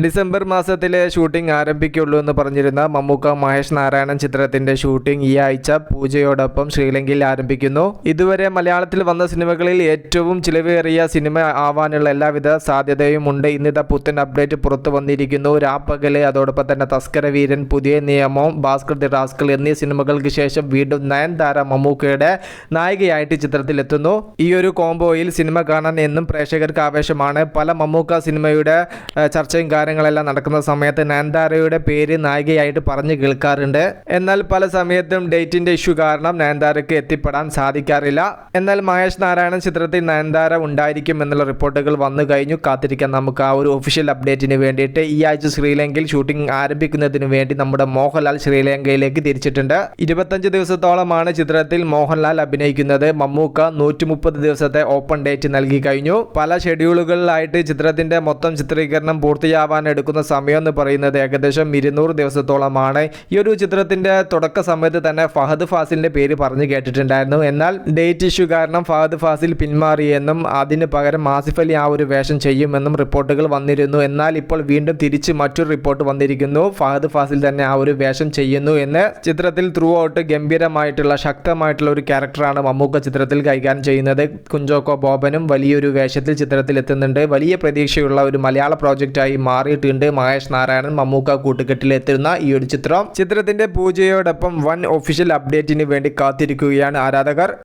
December മാസത്തിലെ shooting ആരംഭിക്കുള്ളൂ എന്ന് പറഞ്ഞിരുന്ന മമ്മൂക്ക മഹേഷ് നാരായണൻ ചിത്രത്തിന്റെ ഷൂട്ടിംഗ് ഈ ആഴ്ച പൂജയോടൊപ്പം ശ്രീലങ്കയിൽ ആരംഭിക്കുന്നു. ഇതുവരെ മലയാളത്തിൽ വന്ന സിനിമകളിൽ ഏറ്റവും ചിലവേറിയ സിനിമ ആവാനുള്ള എല്ലാവിധ സാധ്യതയും ഉണ്ട്. ഇന്നിതാ പുത്തൻ അപ്ഡേറ്റ് പുറത്തു വന്നിരിക്കുന്നു. രാപ്പകൽ അതോടൊപ്പം തന്നെ തസ്കരവീരൻ പുതിയ നിയമം ഭാസ്കർ ദി റാസ്കൽ എന്നീ സിനിമകൾക്ക് ശേഷം വീണ്ടും നയൻതാര മമ്മൂക്കയുടെ നായികയായിട്ട് ചിത്രത്തിലെത്തുന്നു. ഈ ഒരു കോംബോയിൽ സിനിമ കാണാൻ എന്നും പ്രേക്ഷകർക്ക് ആവേശമാണ്. പല മമ്മൂക്ക സിനിമയുടെ ചർച്ചയും കാര്യങ്ങളെല്ലാം നടക്കുന്ന സമയത്ത് നയൻതാരയുടെ പേര് നായികയായിട്ട് പറഞ്ഞു കേൾക്കാറുണ്ട്. എന്നാൽ പല സമയത്തും ഡേറ്റിന്റെ ഇഷ്യൂ കാരണം നയൻതാരയ്ക്ക് എത്തിപ്പെടാൻ സാധിക്കാറില്ല. എന്നാൽ മഹേഷ് നാരായണൻ ചിത്രത്തിൽ നയൻതാര ഉണ്ടായിരിക്കും എന്നുള്ള റിപ്പോർട്ടുകൾ വന്നു കഴിഞ്ഞു. കാത്തിരിക്കാൻ നമുക്ക് ആ ഒരു ഒഫീഷ്യൽ അപ്ഡേറ്റിന് വേണ്ടിയിട്ട്. ഈ ആഴ്ച ശ്രീലങ്കയിൽ ഷൂട്ടിംഗ് ആരംഭിക്കുന്നതിന് വേണ്ടി നമ്മുടെ മോഹൻലാൽ ശ്രീലങ്കയിലേക്ക് തിരിച്ചിട്ടുണ്ട്. ഇരുപത്തഞ്ച് ദിവസത്തോളമാണ് ചിത്രത്തിൽ മോഹൻലാൽ അഭിനയിക്കുന്നത്. മമ്മൂക്ക നൂറ്റി മുപ്പത് ദിവസത്തെ ഓപ്പൺ ഡേറ്റ് നൽകി കഴിഞ്ഞു. പല ഷെഡ്യൂളുകളിലായിട്ട് ചിത്രത്തിന്റെ മൊത്തം ചിത്രീകരണം പൂർത്തിയാവാൻ എടുക്കുന്ന സമയം എന്ന് പറയുന്നത് ഏകദേശം ഇരുന്നൂറ് ദിവസത്തോളമാണ്. ഈ ഒരു ചിത്രത്തിന്റെ തുടക്ക സമയത്ത് തന്നെ ഫഹദ് ഫാസിലിന്റെ പേര് പറഞ്ഞു കേട്ടിട്ടുണ്ടായിരുന്നു. എന്നാൽ ഡേറ്റ് ഇഷ്യൂ കാരണം ഫഹദ് ഫാസിൽ പിന്മാറിയെന്നും അതിന് പകരം ആസിഫ് അലി ആ ഒരു വേഷം ചെയ്യുമെന്നും റിപ്പോർട്ടുകൾ വന്നിരുന്നു. എന്നാൽ ഇപ്പോൾ വീണ്ടും തിരിച്ച് മറ്റൊരു റിപ്പോർട്ട് വന്നിരിക്കുന്നു. ഫഹദ് ഫാസിൽ തന്നെ ആ ഒരു വേഷം ചെയ്യുന്നു എന്ന് ചിത്രത്തിൽ ത്രൂ ഔട്ട് ഗംഭീരമായിട്ടുള്ള ശക്തമായിട്ടുള്ള ഒരു ക്യാരക്ടറാണ് മമ്മൂക്ക ചിത്രത്തിൽ കൈകാര്യം ചെയ്യുന്നത്. കുഞ്ചോക്കോ ബോബനും വലിയൊരു വേഷത്തിൽ ചിത്രത്തിൽ എത്തുന്നുണ്ട് വലിയ പ്രതീക്ഷയുള്ള ഒരു മലയാള പ്രോജക്റ്റായി മാറിയിട്ടുണ്ട്. മഹേഷ് നാരായണൻ മമ്മൂക്ക കൂട്ടുകെട്ടിൽ എത്തുന്ന ഈ ഒരു ചിത്രം. ചിത്രത്തിന്റെ പൂജയോടൊപ്പം വൻ ഒഫീഷ്യൽ അപ്ഡേറ്റിന് വേണ്ടി കാത്തിരിക്കുകയാണ് ആരാധകർ.